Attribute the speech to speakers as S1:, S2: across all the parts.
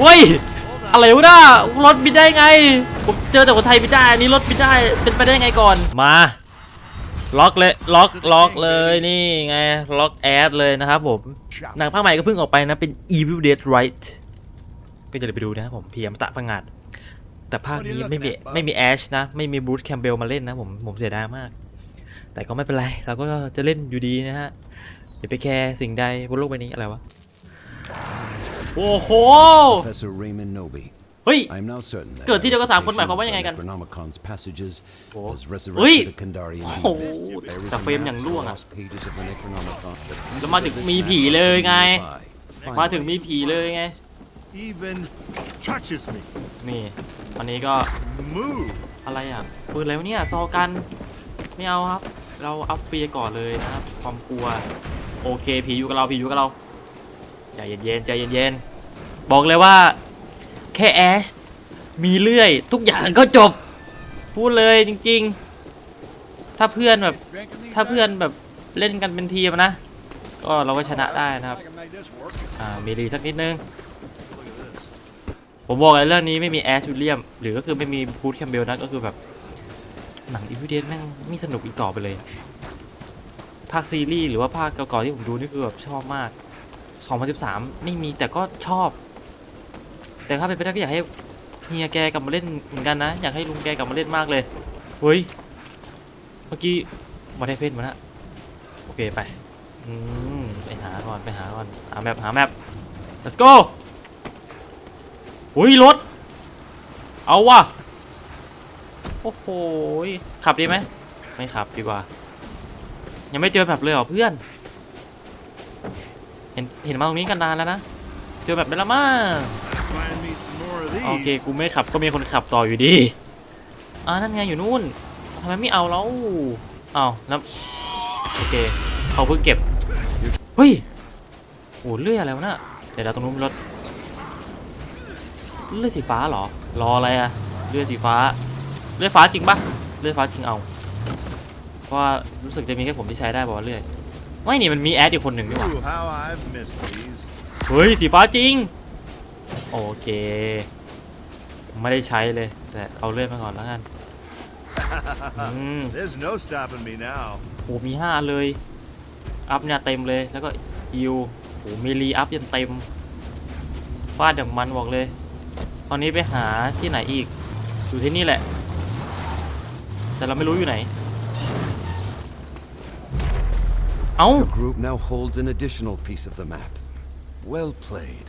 S1: เฮ้ยอะไรวะน่ารถบินได้ไงผมเจอแต่คนไทยบินได้อันนี้รถบินได้เป็นไปได้ไงก่อนมาล็อกเลยล็อกล็อกเลยนี่ไงล็อกแอดเลยนะครับผมหนังภาคใหม่ก็เพิ่งออกไปนะเป็น Evil Dead Right ก็จะไปดูนะครับผมเพียมตะพังงาดแต่ภาคนี้ไม่มีไม่มีแอชนะ ไม่มีบรูซแคมเบลมาเล่นนะผมผมเสียดายมาก แต่ก็ไม่เป็นไรเราก็จะเล่นอยู่ดีนะฮะอย่าไปแคร์สิ่งใดบนโลกใบนี้อะไรวะ โอ้โห
S2: Professor Raymond Noby.
S1: เฮ้ย
S2: I am now certain that
S1: เกิดที่เดียวกับสามคน
S2: recitation
S1: หมายความว่ายังไงกัน
S2: of Necronomicon's passages
S1: โอ้
S2: has
S1: เฮ้ย
S2: resurrected the Kandarian
S1: โอ้โห
S2: demon. There is
S1: แต่
S2: a
S1: เฟรม
S2: map
S1: อย่าง
S2: of
S1: ร่วง
S2: the
S1: อะ
S2: lost pages of the Necronomicon. The pieces
S1: แล้วมาถึง
S2: of this
S1: มี
S2: map
S1: ผีเลยไง
S2: nearby.
S1: มาถึง
S2: Finally,
S1: มีผีเลยไง
S3: even touches me.
S1: นี่วันนี้ก็
S3: Move.
S1: อะไรอะปืนอะไรวะเนี่ยซอกันไม่เอาครับ เราอัพเปียก่อนเลยนะครับความกลัว โอเคผีอยู่กับเราผีอยู่กับเรา ใจเย็นๆใจเย็นๆบอกเลยว่า แค่แอชมีเลื่อย ทุกอย่างก็จบ พูดเลยจริง ๆ ถ้าเพื่อนแบบถ้าเพื่อนแบบเล่นกันเป็นทีมนะ ก็เราก็ชนะได้นะครับอ่ามีรีสักนิดนึง ผมบอกเลยเรื่องนี้ไม่มีแอชวิลเลียม หรือก็คือไม่มีพูดแคมเบลนะก็คือแบบหนังอีพิเดียนแม่งไม่สนุกอีกต่อไปเลย ภาคซีรีส์หรือว่าภาคเก่าๆที่ผมดูนี่คือแบบชอบมาก 2013 ไม่มีแต่ก็ชอบ แต่ถ้าเป็นไปได้ก็อยากให้เฮียแกกลับมาเล่นเหมือนกันนะ อยากให้ลุงแกกลับมาเล่นมากเลย เฮ้ย เมื่อกี้มาได้เพชรมาล้วโอเคไป อืม ไปหาก่อน ไปหาก่อน หาแมปหาแมป let's go อุ้ยรถ เอาว่ะ โอ้โห ขับดีไหม ไม่ขับดีกว่า ยังไม่เจอแบบเลยเหรอเพื่อน เห็นเห็นมาตรงนี้กันนานแล้วนะ เจอแบบได้และมั้ง
S3: Find me some more of these.
S1: โอเคกูไม่ขับก็มีคนขับต่ออยู่ดีอ่านั่นไงอยู่นู่นทำไมไม่เอาแล้วอ้าวแล้วโอเคเขาเพิ่งเก็บเฮ้ยโอ้เลื่อยอะไรวะน่ะเดี๋ยวเราตรงนู้นมีรถเลื่อยสีฟ้าเหรอ รออะไรอะเลื่อยสีฟ้า เลื่อยฟ้าจริงปะเลื่อยฟ้าจริงเอา เพราะว่ารู้สึกจะมีแค่ผมที่ใช้ได้บอกว่าเลื่อย ไม่นี่มันมีแอดอีกคนหนึ่งด้วยว่ะ
S3: Ooh, how I've missed these.
S1: เฮ้ยสีฟ้าจริง โอเค ไม่ได้ใช้เลย แต่เอาเลื่อยมาก่อนแล้วกัน อืม
S3: There's no stopping me now.
S1: โอ้มีห้าเลย อัพเนี่ยเต็มเลย แล้วก็ฮิวโอ้มีรีอัพยันเต็ม ฟาดอย่างมันบอกเลย ตอนนี้ไปหาที่ไหนอีก อยู่ที่นี่แหละ แต่เราไม่รู้อยู่ไหน เอ้า
S2: Your group now holds an additional piece of the map. Well played.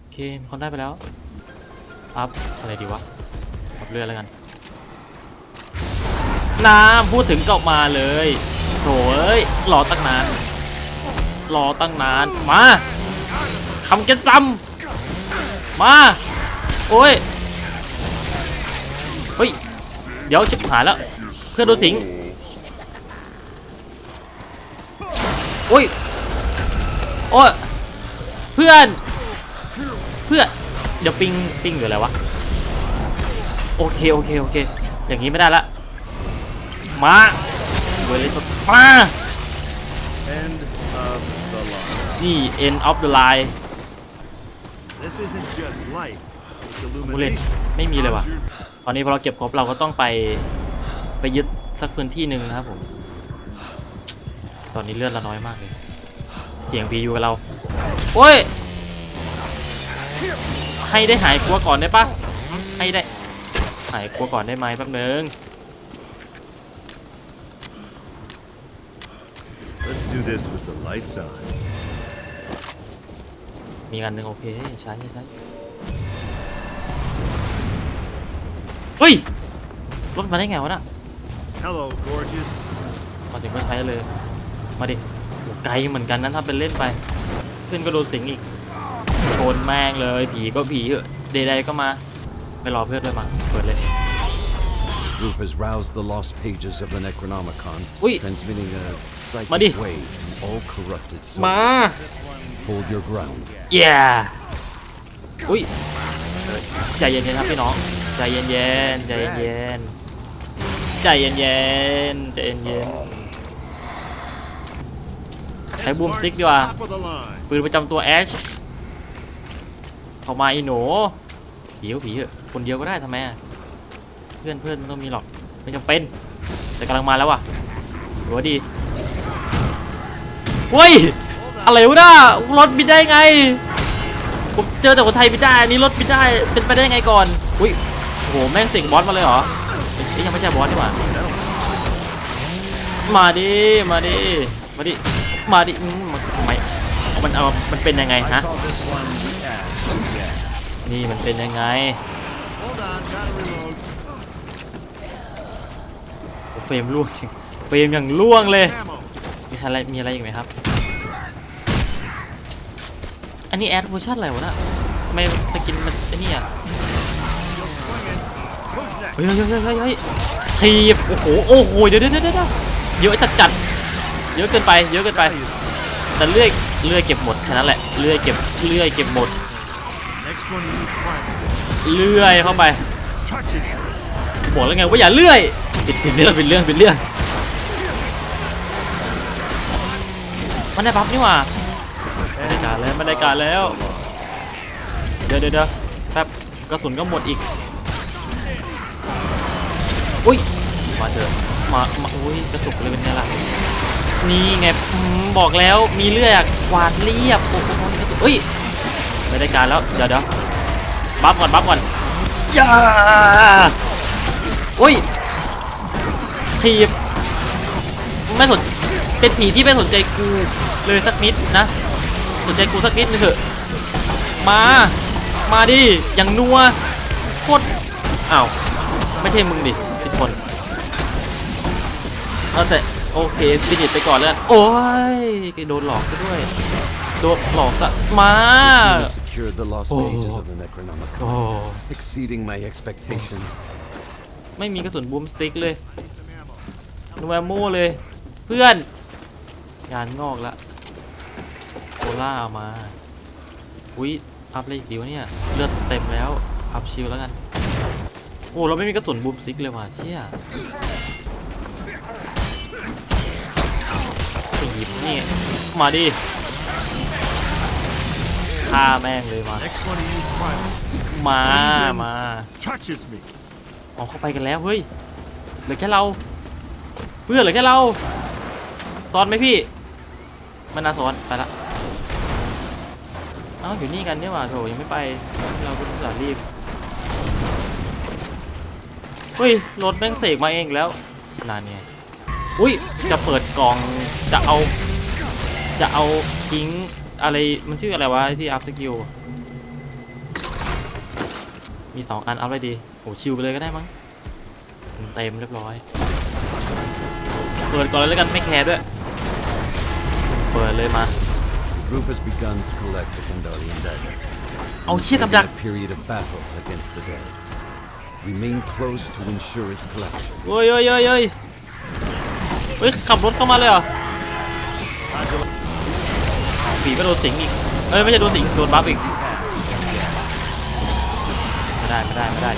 S1: โอเคมีคนได้ไปแล้ว อัพ อะไรดีวะ อัพเรือแล้วกัน น้ำพูดถึงก็มาเลยโถเอ้ยรอตั้งนาน รอตั้งนาน มาคำเก็ตซัมมา โอ้ย เฮ้ย เดี๋ยวชิบหายแล้ว เพื่อนโดนสิงโอ้ยโอ้ยเพื่อน เพื่อน เดี๋ยวปิงปิงอยู่อะไรวะ โอเค โอเค โอเค อย่างนี้ไม่ได้ละ มาเวลิสมา
S3: End of the line.
S1: นี่ end of the line
S3: This isn't just light. It's
S1: ผู้เล่น
S3: illumination.
S1: ไม่มีเลยว่ะ ตอนนี้พอเราเก็บครบเราก็ต้องไปไปยึดสักพื้นที่หนึ่งนะครับผม ตอนนี้เลือดเราน้อยมากเลย เสียงพีอยู่กับเรา โอ้ย ให้ได้หายกลัวก่อนได้ปะให้ได้ หายกลัวก่อนได้ไหมแป๊บนึง
S3: Let's do this with the lights on.
S1: มีอันหนึ่งโอเคใช้ใช้ใช้เฮ้ยรถมาได้ไงวะน่ะ
S3: Hello, gorgeous.
S1: มาถึงก็ใช้เลย มาดิโหไกลเหมือนกันนั้นถ้าเป็นเล่นไป ขึ้นก็โดนสิงอีกโดนแม่งเลย ผีก็ผีเหอะใดๆก็มาไปรอเพื่อนด้วยมาเปิดเลย
S2: Group has roused the lost pages of the Necronomicon,
S1: Ui.
S2: transmitting a
S1: Mà đi.
S2: psychic wave to all corrupted
S1: มา
S2: souls. Hold your ground.
S1: เย้อุ้ยใจเย็นๆครับพี่น้องใจเย็นๆใจเย็นๆใจเย็นๆใจเย็นๆใช้บูมสติ๊กดีกว่า ปืนประจำตัวแอชเข้ามาอ้หนูผีก็ผีเถอะคนเดียวก็ได้ทำไมเพื่อนเพื่อนต้องมีหรอกไม่จำเป็น แต่กำลังมาแล้วว่ะหัวดีเฮ้ยอะไรวะน่ารถบินได้ไงผมเจอแต่คนไทยบินได้อันนี้รถบินได้เป็นไปได้ไงก่อนอุ้ยโหแม่งสิงบอสมาเลยเหรอเอ้ยยังไม่ใช่บอสนี่หว่ามาดิมาดิมาดิ มาดิอืมมันทำไมมันเอามันเป็นยังไงฮะ นี่มันเป็นยังไงโอเฟรมล่วงจริง เฟรมอย่างล่วงเลย มีอะไร มีอะไรอีกไหมครับ อันนี้แอดเวอร์ชันอะไรวะน่ะทำไมสกินมันไอ้นี่อะเฮ้ยเฮ้ยเฮ้ยเฮ้ยเฮ้ยทีบโอ้โห โอ้โห เดี๋ยวเดี๋ยวเดี๋ยวเดี๋ยวเยอะจัดจัด เยอะเกินไป เยอะเกินไป แต่เลื่อยเลื่อยเก็บหมดแค่นั้นแหละเลื่อยเก็บเลื่อยเก็บหมดเลื่อยเข้าไปบอกแล้วไงว่าอย่าเลื่อยปิดปิดเรื่องปิดเรื่องปิดเรื่องมันได้บัฟนี่หว่าไม่ได้การแล้วไม่ได้การแล้ว เดี๋ยวเดี๋ยวแป๊บกระสุนก็หมดอีกอุ้ยมาเถอะมามาอุ้ยกระตุกเลยเป็นไงล่ะ นี่ไงบอกแล้วมีเลือดกวาดเรียบโอ้โหกระตุกอุ้ยไม่ได้การแล้วเดี๋ยวเดี๋ยวบัฟก่อนบัฟก่อนอย่าอุ้ยทีบไม่สนเป็นผีที่ไม่สนใจกูเลยสักนิดนะสนใจกูสักนิดนึงเถอะมา มาดิอย่างนัวโคตรอ้าวไม่ใช่มึงดิสิคนเอาแต่ โอเคฟินิชไปก่อนแล้วกันโอ้ยโดนหลอกซะด้วยโดนหลอกซะมา
S2: He secured the lost
S1: Oh.
S2: pages of the
S1: โอ้
S2: Necronomicon, exceeding my expectations.
S1: ไม่มีกระสุนบูมสติ๊กเลยนูแอมโม่เลย เพื่อน งานงอกละโคล่าเอามา อุ้ยอัพอะไรอีกดีวะเนี่ย เลือดเต็มแล้ว อัพชิลแล้วกัน โอ้ เราไม่มีกระสุนบูมสติ๊กเลยว่ะเชี่ย ตีบนี่ มาดิฆ่าแม่งเลยมา มา มาออกเข้าไปกันแล้วเฮ้ย เหลือแค่เรา เพื่อนเหลือแค่เราซ้อนไหมพี่ มันน่าซ้อนไปละเอ้าอยู่นี่กันเนี่ยว่ะโถยังไม่ไป เราต้องรีบเฮ้ยรถแม่งเสกมาเองแล้วนานไง อุ้ยจะเปิดกล่องจะเอา จะเอาทิ้งอะไรมันชื่ออะไรวะไอ้ที่อัพสกิลมีสองอันอัพได้ดีโหชิวไปเลยก็ได้มั้งเต็มเรียบร้อย เปิดก่อนเลยแล้วกันไม่แคร์ด้วย เปิดเลยมา
S2: The group has begun to collect the Kandarian dagger.
S1: เอาเชี่ยกับ
S2: Begin
S1: ดัก
S2: a period of battle against the dead. Remain close to ensure its collection.
S1: เฮ้ยเฮ้ยเฮ้ยเฮ้ยเฮ้ยขับรถเข้ามาเลยเหรอผีก็โดนสิงอีกเอ้ยไม่ใช่โดนสิงโดนบัฟอีกไม่ได้ไม่ได้ไม่ได้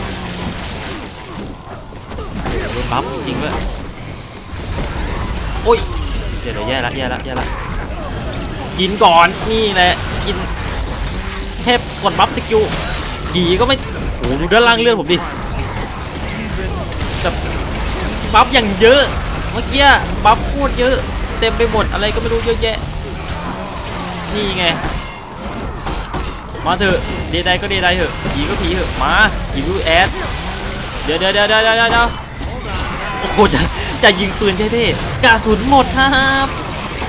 S1: โดนบัฟจริงด้วยโอ้ยเดี๋ยวเดี๋ยวแย่ละแย่ละแย่ละกินก่อนนี่แหละกินแค่กดบัฟสกิลผีก็ไม่โอ้โหดูด้านล่างเลือดผมดิแบบบัฟอย่างเยอะ มื่อกี้บัฟโคตรเยอะ เต็มไปหมดอะไรก็ไม่รู้เยอะแยะ นี่ไง มาเถอะเดย์ใดก็เดย์ใดเถอะผีก็ผีเถอะ มาผีดูแอดเดี๋ยวเดี๋ยวเดี๋ยวเดี๋ยวเดี๋ยวเดี๋ยวโอ้โหจะจะยิงปืนเท่ๆกระสุนหมดครับ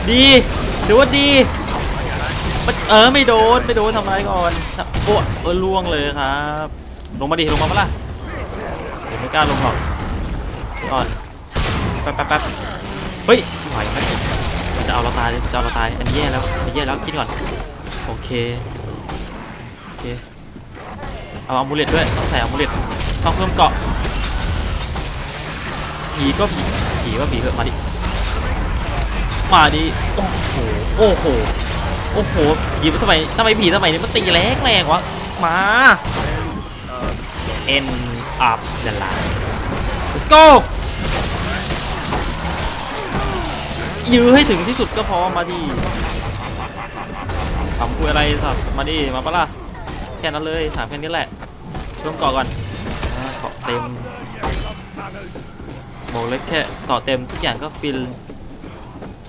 S1: ดีถือว่าดี เออไม่โดนไม่โดนทำอะไรก่อนโอ้เออล่วงเลยครับ ลงมาดิลงมาปะล่ะผมไม่กล้าลงหรอกก่อน ป๊บแป๊บแป๊บเฮ้ยไหวไหมจะเอาเราตายจะเอาเราตาย อันนี้แย่แล้วอันนี้แย่แล้วคิดก่อน โอเค โอเค เอาอามูเลตด้วย ต้องใส่อามูเลตต้องเพิ่มเกาะ ผีก็ผี ผีก็ผีเถอะมาดิ มาดิ โอ้โห โอ้โห โอ้โห ผีมันทำไมทำไมผีทำไมนี่ยมันตีแรงแรงวะ มา end up the line let's go ยื้อให้ถึงที่สุดก็พอมาดิทำคุยอะไรสัตว์มาดิมาปะล่ะแค่นั้นเลยถามแค่นี้แหละช่วงเกาะก่อนอ่าเกาะเต็มบอกเลยแค่เกาะเต็มทุกอย่างก็ฟิล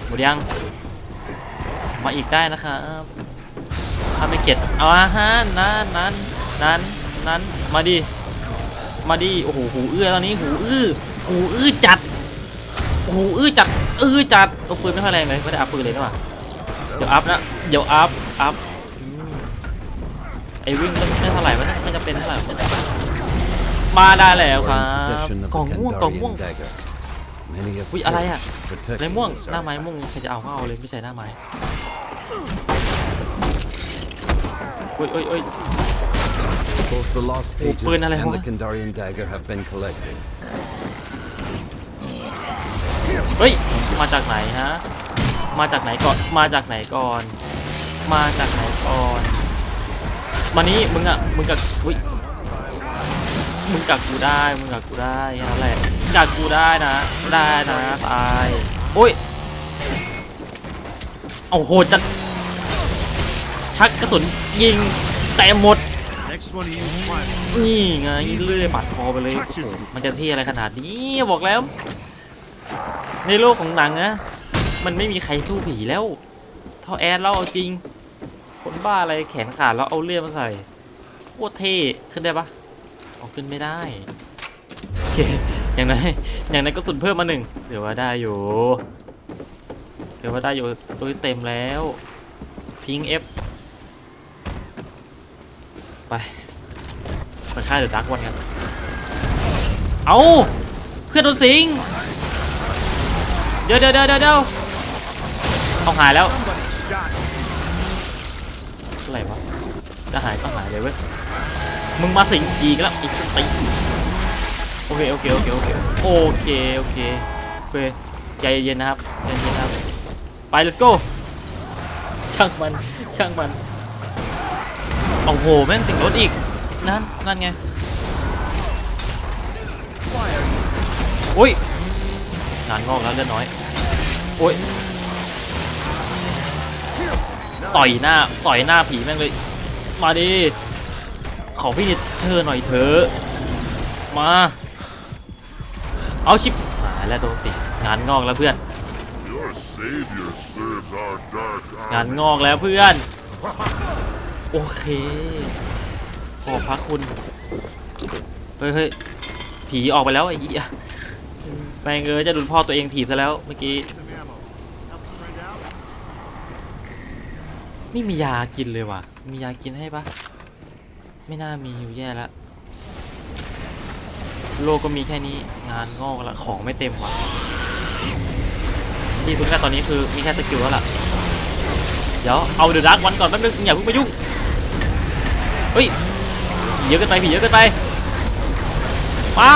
S1: หมดยังมาอีกได้นะครับถ้าไม่เก็ตเอาอาหารนั้นนั้นนั้นนั้นมาดิมาดิโอ้โหหูอื้อตอนนี้หูอื้อหูอื้อจัด หูอื้อจัดอื้อจัดตัวปืนไม่ค่อยแรงเลยไม่ได้อัพปืนเลยนะว่ะเดี๋ยวอัพนะเดี๋ยวอัพอัพอืมไอ้วิ่งไม่ไม่เท่าไหร่ไม่ไม่จะเป็นเท่าไหร่มาได้แล้วค
S2: We're
S1: รั
S2: in
S1: บ
S2: possession of
S1: กล่อง
S2: the
S1: ม่วงกล่องม่วง
S2: Kandarian dagger. Many have
S1: อุ๊ยอะไรอะ
S2: perished protecting
S1: ไรม่วง
S2: this
S1: หน้าไม้
S2: artifact.
S1: ม่วงใครจะเอาก็เอาเลยไม่ใช่หน้าไม้อุ้ยอุ้ยอุ้ย
S2: Both the lost
S1: Oh,
S2: pages
S1: ปืนอะไร
S2: and
S1: วะ เฮ้ย มาจากไหนฮะ มาจากไหนก่อน มาจากไหนก่อน มาจากไหนก่อน มานี้มึงอะ มึงกับอุ้ย มึงกับกูได้ มึงกับกูได้แค่นั้นแหละกับกูได้นะ ได้นะ ตาย โอ้ย เอาโหจัดชักกระสุนยิงแต่หมด
S3: Next one to use primate.
S1: นี่ไงเลื่อยปัดคอไปเลยโอ้โหมันจะเท่อะไรขนาดนี้บอกแล้ว ในโลกของหนังนะมันไม่มีใครสู้ผีแล้วเท่าแอดเราเอาจริง คนบ้าอะไรแขนขาดแล้วเอาเลื่อมาใส่โคตรเท่ขึ้นได้ปะเอาขึ้นไม่ได้โอเคอย่างไรอย่างไรก็สุดเพิ่มมาหนึ่งเดี๋ยวว่าได้อยู่เดี๋ยวว่าได้อยู่ตัวเต็มแล้วพิงเอฟไปไปฆ่าเดอะดักวันกันเอาเพื่อนโดนสิง เดี๋ยวเดี๋ยวเดี๋ยวเดี๋ยวเอาหายแล้วอะไรวะจะหายก็หายเลยเว้ยมึงมาสิงอีกแล้วอีกตีโอเคโอเคโอเคโอเคโอเคโอเคโอเคใจเย็นนะครับใจเย็นนะครับไป let's go ช่างมันช่างมันโอ้โหแม่งติดรถอีกนั่นนั่นไงโอ้ย งานงอกแล้วเลือดน้อย โอ้ย ต่อยหน้า ต่อยหน้าผีแม่งเลย มาดิ ขอพี่นิดเชิญหน่อยเถอะ มา เอาชิปหายแล้วโดนสิ งานงอกแล้วเพื่อน งานงอกแล้วเพื่อน โอเค ขอบพระคุณ เฮ้ยเฮ้ยผีออกไปแล้วไอ้เหี้ย ม่งเออจะโดนพ่อตัวเองถีบซะแล้วเมื่อกี้ไม่มียากินเลยว่ะ มียากินให้ปะไม่น่ามีอยู่แย่ล้วโลกก็มีแค่นี้ งานงอกแล้วของไม่เต็มว่ะ ที่เพิ่งแค่ตอนนี้คือมีแค่สกิลแล้วล่ะ เดี๋ยวเอาเดอะดาร์กวันก่อนแป๊บนึงอย่าเพิ่งไปยุ่ง เฮ้ยผีเยอะเกินไปผีเยอะเกินไปมา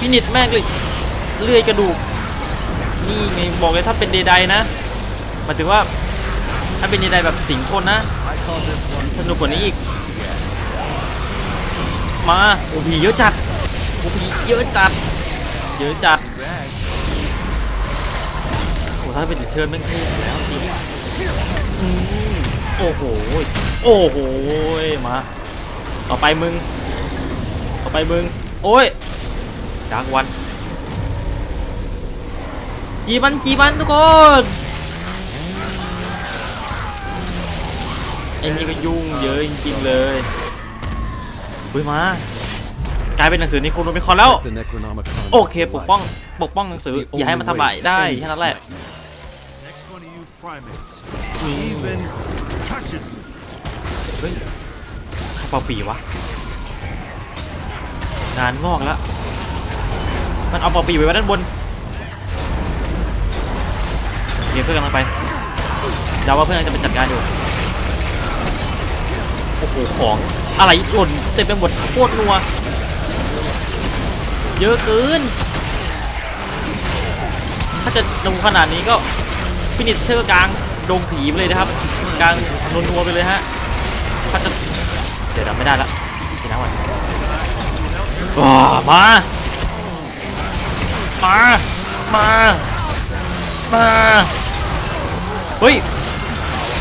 S1: พินิดแม่งเลยเลื่อยกระดูก นี่ไงบอกเลยถ้าเป็นเดไดนะหมายถึงว่าถ้าเป็นเดไดแบบสิงคนนะ สนุกกว่านี้อีก มาโอ้ผีเยอะจัดโอ้ผีเยอะจัด เยอะจัดโอ้ถ้าเป็นเชิญแม่งเท่แล้วจริงโอ้โห โอ้โห มา ต่อไปมึง ต่อไปมึง โอ้ย ดาร์กวัน จีบันจีบันทุกคนไอ้นี่ก็ยุ่งเยอะจริงๆเลยเฮ้ยมากลายเป็นหนังสือนิโครโนมิคอนแล้ว โอเคปกป้องปกป้องหนังสืออย่าให้มันทำลายได้แค่นั้นแหละเฮ้ยใครเป่าปีวะงานงอกแล้ว มันเอาป่าปีไว้ไว้ด้านบนเดี๋ยวเพื่อนกำลังไปเดาว่าเพื่อนจะเป็นจัดการอยู่โอ้โหของอะไรหล่นเต็มไปหมดโคตรนัวเยอะเกินถ้าจะดูขนาดนี้ก็ฟินิชเชอร์กลางดงผีไปเลยนะครับ กลางนัวไปเลยฮะถ้าจะเดี๋ยวทำไม่ได้ละกินน้ำก่อนมา มา มา มา เฮ้ย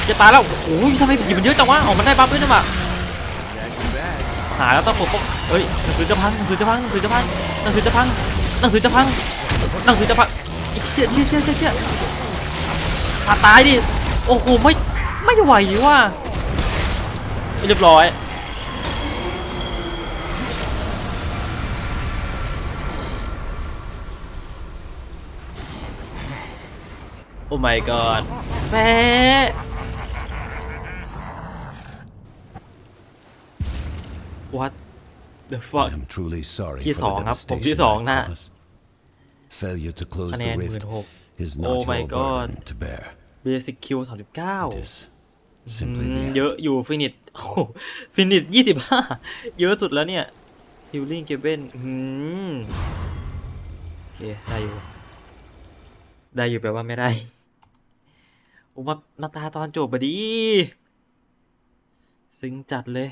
S1: จะตายแล้ว โอ้ยทำไมผีมันเยอะจังวะออกมันได้บัฟด้วยนะมาหาแล้วต้องปกป้องเฮ้ยหนังสือจะพังหนังสือจะพังหนังสือจะพังหนังสือจะพังหนังสือจะพังหนังสือจะพังเชี่ยเชี่ยเชี่ยเชี่ยเชี่ยอาตายดิ โอ้โหไม่ ไม่ไหวว่ะเรียบร้อย โอ้ my god แพ้วัด the fuck
S2: I am truly sorry
S1: ที่
S2: for
S1: สอง
S2: the
S1: ครับ ผม
S2: devastation
S1: ที่สอง
S2: I
S1: นะ
S2: caused. Failure to close
S1: คะแน
S2: the
S1: นหมื่
S2: rift
S1: นหก
S2: is
S1: Oh
S2: not
S1: my
S2: your
S1: God.
S2: burden to bear.
S1: basic kill สามสิบเก้า
S2: It is simply the end.
S1: เยอะอยู่ฟินิชโอ้ฟินิชยี่สิบห้าเยอะสุดแล้วเนี่ยฮิลลิ่งเกเบนโอเค ได้อยู่ ได้อยู่แปลว่าไม่ได้ โอ้มามาตาตอนจบบดีซึ้งจัดเลย